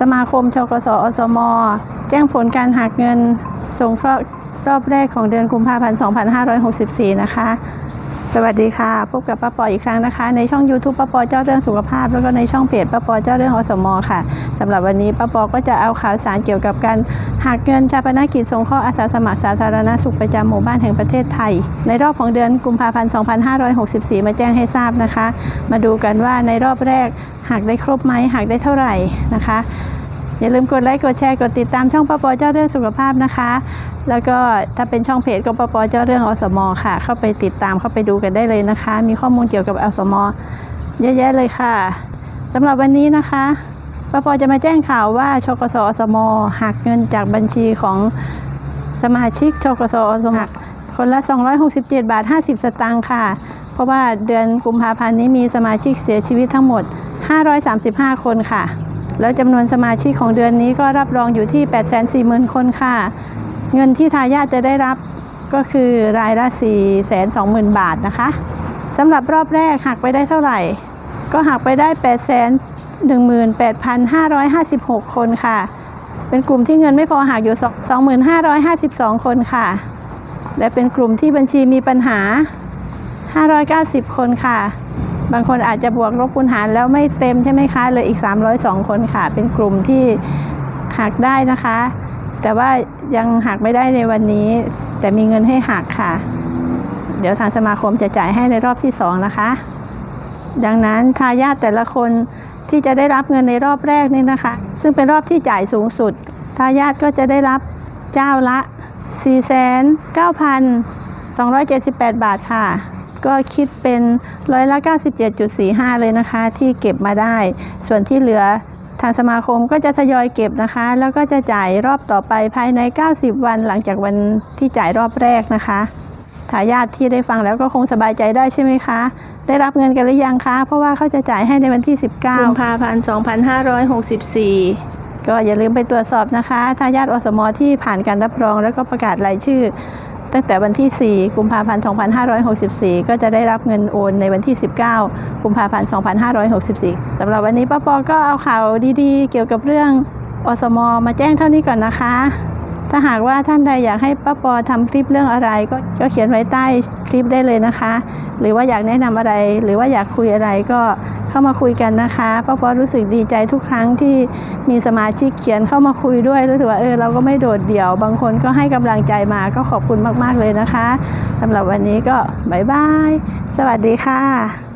สมาคมชกสอสม แจ้งผลการหักเงินสงเคราะห์รอบแรกของเดือนกุมภาพันธ์ 2564 นะคะ สวัสดีค่ะ พบกับป้าปออีกครั้งนะคะ ในช่อง YouTube ป้าปอเจ้าเรื่องสุขภาพ แล้วก็ในช่องเพจป้าปอเจ้าเรื่องอสมอค่ะสำหรับวันนี้ป้าปอก็จะเอาข่าวสารเกี่ยวกับการหักเงินชาปนกิจสงเคราะห์อาสาสมัครสาธารณสุขประจำหมู่บ้านแห่งประเทศไทย ในรอบของเดือนกุมภาพันธ์ 2564 มาแจ้งให้ทราบนะคะ มาดูกันว่าในรอบแรกหักได้ครบไหมหักได้เท่าไหร่นะคะ อย่าลืมกดไลค์กดแชร์กดติดตามช่องปปเจ้าเรื่องสุขภาพนะคะ แล้วก็ถ้าเป็นช่องเพจก็ปปเจ้าเรื่องอสมค่ะ เข้าไปติดตามเข้าไปดูกันได้เลยนะคะ มีข้อมูลเกี่ยวกับอสมเยอะแยะเลยค่ะสำหรับวันนี้นะคะปปจะมาแจ้งข่าวว่าชกสอสมหักเงินจากบัญชีของสมาชิกชกสอสมหักคนละ 267 บาท 50 สตางค์ค่ะ เพราะว่าเดือนกุมภาพันธ์นี้มีสมาชิกเสียชีวิตทั้งหมด 535 คนค่ะ แล้วจำนวนสมาชิกของเดือนนี้ก็รับรองอยู่ที่ 840,000 คนค่ะ เงินที่ทายาทจะได้รับก็คือรายละ 420,000 บาทนะคะสำหรับรอบแรกหักไปได้เท่าไหร่ ก็หักไปได้ 818,556 คนค่ะ เป็นกลุ่มที่เงินไม่พอหักอยู่ 2552 คนค่ะ และเป็นกลุ่มที่บัญชีมีปัญหา 590 คนค่ะ บางคนอาจจะบวกลบคูณหารแล้วไม่เต็มใช่ไหมคะเลยอีก 302 คนค่ะ เป็นกลุ่มที่หักได้นะคะ แต่ว่ายังหักไม่ได้ในวันนี้ แต่มีเงินให้หักค่ะ เดี๋ยวทางสมาคมจะจ่ายให้ในรอบที่ 2 นะคะ ดังนั้นทายาทแต่ละคนที่จะได้รับเงินในรอบแรกนี่นะคะ ซึ่งเป็นรอบที่จ่ายสูงสุดทายาทก็จะได้รับเจ้าละ 49,278 บาทค่ะ ก็คิดเป็นร้อยละ97.45 เลยนะคะ ที่เก็บมาได้ ส่วนที่เหลือทางสมาคมก็จะทยอยเก็บนะคะ แล้วก็จะจ่ายรอบต่อไปภายใน 90 วันหลังจากวันที่จ่ายรอบแรกนะคะทายาทที่ได้ฟังแล้วก็คงสบายใจได้ใช่ไหมคะ ได้รับเงินกันหรือยังคะ เพราะว่าเขาจะจ่ายให้ในวันที่ 19กุมภาพันธ์2564 ก็อย่าลืมไปตรวจสอบนะคะทายาทอสมที่ผ่านการรับรองแล้วก็ประกาศรายชื่อ ตั้งแต่วันที่ 4 กุมภาพันธ์ 2564 ก็จะได้รับเงินโอนในวันที่ 19 กุมภาพันธ์ 2564 สำหรับวันนี้ป้าปอก็เอาข่าวดีๆ เกี่ยวกับเรื่องอสม มาแจ้งเท่านี้ก่อนนะคะ ถ้าหากว่าท่านใดอยากให้ป้าปอทำคลิปเรื่องอะไรก็เขียนไว้ใต้ ลิปได้เลยนะคะ หรือว่าอยากแนะนำอะไร หรือว่าอยากคุยอะไรก็เข้ามาคุยกันนะคะป้าปอรู้สึกดีใจทุกครั้งที่มีสมาชิกเขียนเข้ามาคุยด้วยรู้สึกว่าเออเราก็ไม่โดดเดี่ยว บางคนก็ให้กำลังใจมาก็ขอบคุณมาก ๆเลยนะคะสำหรับวันนี้ก็บายบายสวัสดีค่ะ